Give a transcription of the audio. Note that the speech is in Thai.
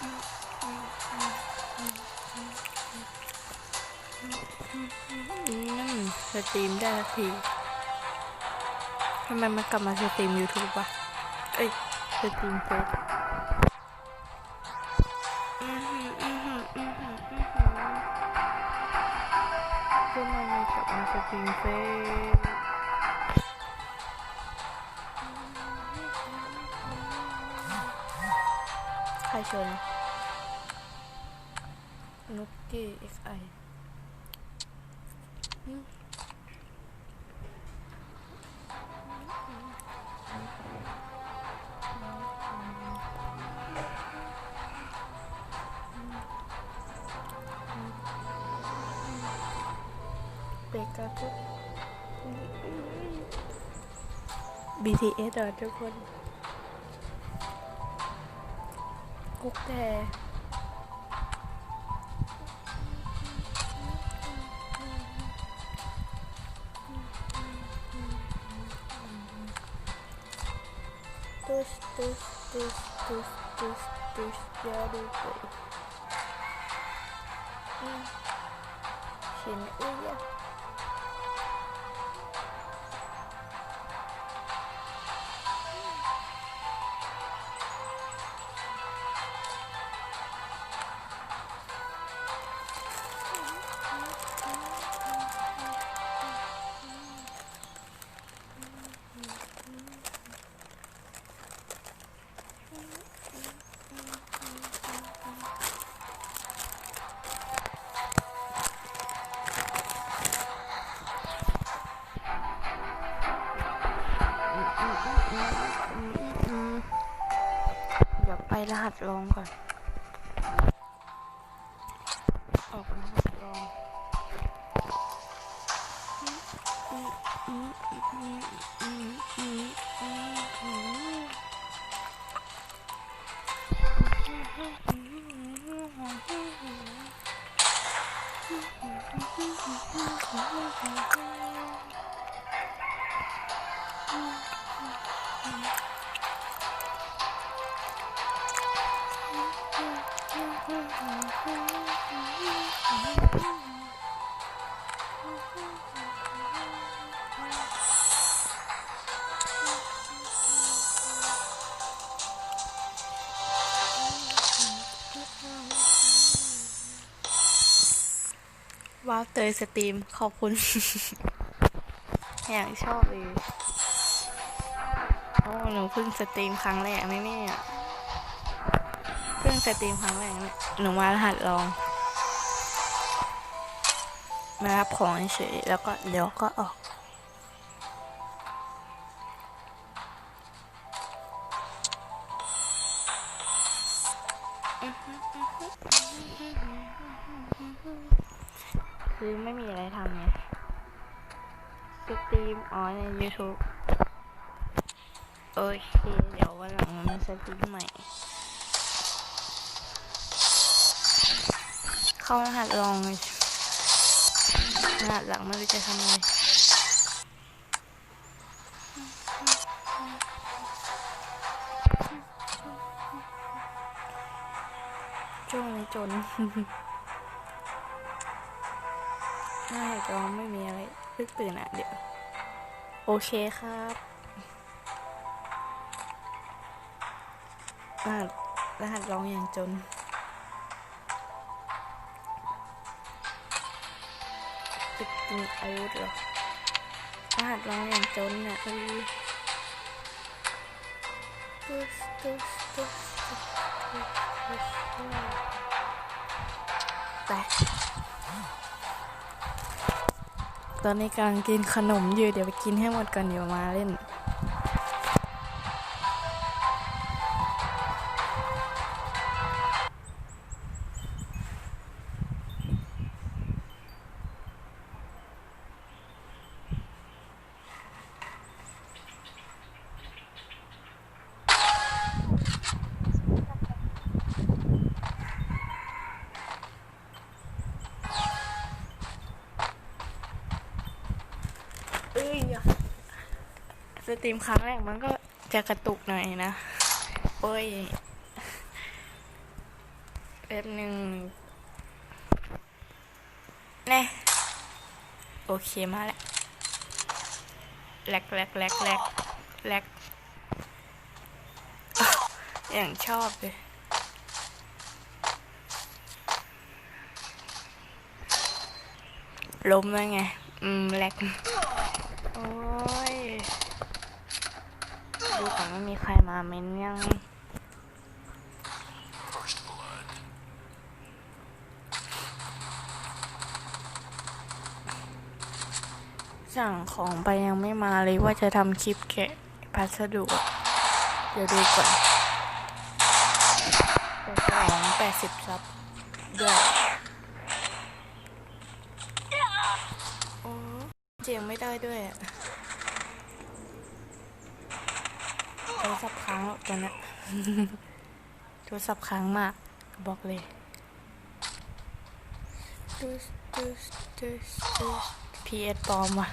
อืมสตรีมได้สักทีทำไมมันกลับมาสตรีม YouTube วะเอ้ยสตรีมเฟซอือมันกลับมาสตรีมเฟซ รชนนุกกี้ XI เบกาคุ BTS เหรอทุกคน กุ๊กแต่ตุสตุสตุสตุสตุสตุสยาดู รหัสลองก่อน ออกรหัสลอง ว้าวเตยสตรีม ขอบคุณ อย่างชอบเลยโอ้หนูเพิ่งสตรีมครั้งแรกไหมเนี่ยเพิ่งสตรีมครั้งแรกหนูมารหัสลอง มารับของเฉยแล้วก็เดี๋ยวก็ออก คือไม่มีอะไรทำไงสตรีมอ๋อใน YouTube โอเค เดี๋ยววันหลังมันสตรีมใหม่ เข้ารหัสลองเลยรหัสหลังไม่รู้จะทำอะไรช่วงนี้จน ใช่แต่ว่าไม่มีอะไรเพิ่งตื่นอะเดี๋ยว โอเคครับรหัสรหัสร้องอย่างจน ติดมีอาวุธเหรอรหัสร้องอย่างจนเนี่ยเออตุ๊สตุ๊สตุ๊สตุ๊สตุ๊สตุ๊สไป ตอนนี้กำลังกินขนมอยู่ เดี๋ยวไปกินให้หมดก่อนเดี๋ยวมาเล่น ยอะสตรีมครั้งแรกมันก็จะกระตุกหน่อยนะโอ้ยแป๊บหนึ่งแน่โอเคมาแล้วแลกแลกแลกแลกแลกอย่างชอบเลยล้มแล้วไง อืมแลก โอ้ย ดูก่อนว่ามีใครมาเม้นยังสั่งของไปยังไม่มาเลยว่าจะทำคลิปแกะพัสดุ เดี๋ยวดูก่อนแต่ฉลองแปดสิบซับเด้วยโอ้ เจียงไม่ได้ด้วยโทรศัพท์ค้างแล้วตอนเนี้ยโทรศัพท์ค้างมาก บอกเลยดูดูดูดูพีเอสปลอมว่ะ